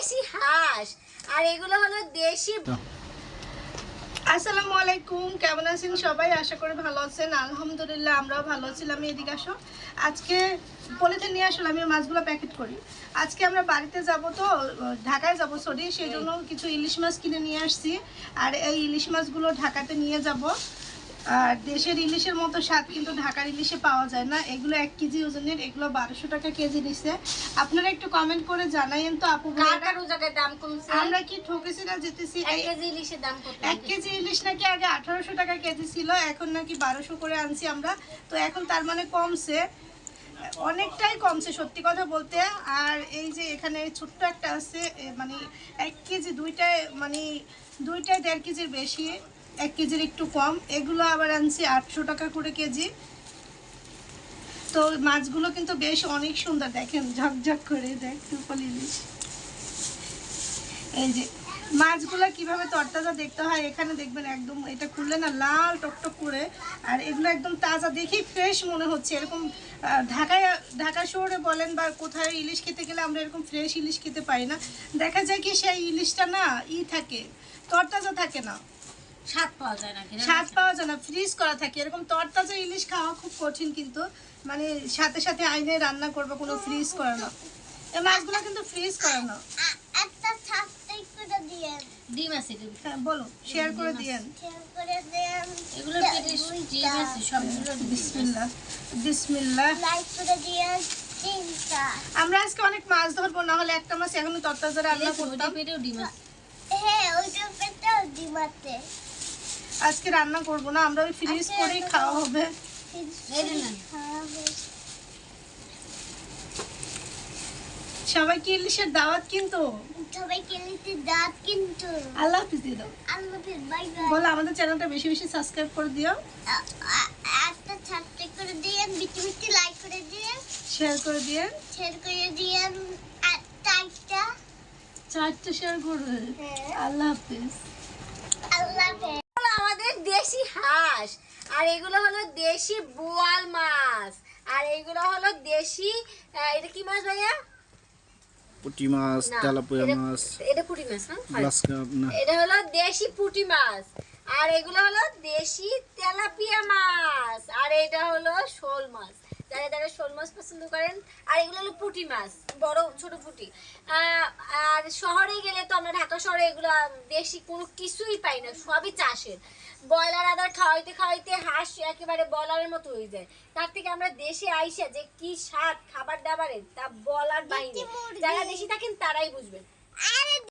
দেশি হাঁস। আর এগুলো হলো দেশি আসসালামু আলাইকুম কেমন আছেন সবাই? আশা করি ভালো আছেন। আলহামদুলিল্লাহ আমরাও ভালো ছিলাম এদিকে আসো। আজকে পলিথিন নিয়ে আসলে আমি মাছগুলো প্যাকেট করি। আজকে আমরা বাড়িতে যাব তো ঢাকায় যাব সরি সেই জন্য কিছু ইলিশ মাছ কিনে নিয়ে আসছি। আর এই ইলিশ মাছগুলো ঢাকাতে নিয়ে যাব। আর দেশের ইলিশের মতো স্বাদ কিন্তু ঢাকার ইলিশে পাওয়া যায় না। এগুলো এক কেজি ওজনের এগুলো বারোশো টাকা কেজি নিচ্ছে আপনারা একটু কমেন্ট করে জানাইন তো আপু দাম কমছে? আমরা কি ঠকেছি না যেতেছি? এক কেজি ইলিশের দাম এক কেজি ইলিশ নাকি আগে আঠারোশো টাকা কেজি ছিল এখন নাকি বারোশো করে আনছি আমরা। তো এখন তার মানে কমছে। অনেকটাই কমছে সত্যি কথা বলতে। আর এই যে এখানে ছোট্ট একটা আছে মানে এক কেজি দুইটায় মানে দুইটায় দেড় কেজির বেশি। এক কেজির একটু কম। এগুলো আবার আনছি আটশো টাকা করে কেজি। তো মাছগুলো কিন্তু বেশ অনেক সুন্দর, দেখেন, ঝকঝক করে, দেখ ইলিশ। এই যে, মাছগুলো কীভাবে তরতাজা দেখতে হয়, এখানে দেখবেন একদম, এটা খুললে না লাল টকটক করে, আর এগুলো একদম তাজা দেখেই ফ্রেশ মনে হচ্ছে। এরকম ঢাকায়, ঢাকা শহরে বলেন বা কোথায় ইলিশ খেতে গেলে আমরা এরকম ফ্রেশ ইলিশ খেতে পাই না। দেখা যায় কি সেই ইলিশটা না ই থাকে, তরতাজা থাকে না। স্বাদ পাওয়া যায় না? স্বাদ পাওয়া যায় না ফ্রিজ করা থাকে। এরকম তরতাজা ইলিশ খাওয়া খুব কঠিন কিন্তু মানে সাথে সাথে আইনে রান্না করবে কোনো ফ্রিজ করা না। এই মাছগুলো কিন্তু ফ্রিজ করা না। একটা ছাত্রই করে দিয়ে ডিম আছে ডিম। হ্যাঁ বলো শেয়ার করে দিয়েন শেয়ার করে দেন এগুলোর পেটে ডিম আছে সবগুলো বিসমিল্লাহ বিসমিল্লাহ। লাইক করে দিয়ে আমরা আজকে অনেক মাছ ধরবো না হলে একটা মাছ এখনও তরতাজা রান্না করতাম। পেটেও ডিম আছে। হ্যাঁ ওইটা পেটেও ডিমাতে আজকে রান্না করব না আমরা ওই ফ্রিজ করেই খাওয়া হবে। সবাই কি ইলিশের দাওয়াত কিন্তু? আল্লাহ হাফিজ দিয়ে আল্লাহ হাফিজ বাই বাই। বলো আমাদের চ্যানেলটা বেশি বেশি সাবস্ক্রাইব করে দিও। একটা ছাত্রই করে দিয়ে বিটি বিটি লাইক করে দিয়ে। শেয়ার করে শেয়ার করে চারটে। শেয়ার করবে। হ্যাঁ। আল্লাহ হাফিজ। আল্লাহ হাফিজ। দেশি হাঁস আর এগুলো হলো দেশি বোয়াল মাছ আর এগুলো হলো দেশি এটা কি মাছ ভাইয়া? পুঁটি মাছ তেলাপুয়া মাছ এটা পুঁটি মাছ না? হয়। না। এটা হলো দেশি পুঁটি মাছ আর এগুলো হলো দেশি তেলাপিয়া মাছ আর এটা হলো শোল মাছ। যারা যারা শোল মাছ পছন্দ করেন আর এগুলো হলো পুঁটি মাছ বড় ছোট পুঁটি। আর শহরে গেলে তো আমরা ঢাকা শহরে এগুলো দেশি কোনো কিছুই পাই না সবই চাষের। ব্রয়লার আদার খাওয়াইতে খাওয়াইতে হাঁস একেবারে বলারের মতো হয়ে যায়। তার থেকে আমরা দেশে আইসা যে কি স্বাদ খাবার দাবারের তা বলার বাইরে। যারা দেশি থাকেন তারাই বুঝবেন। আরে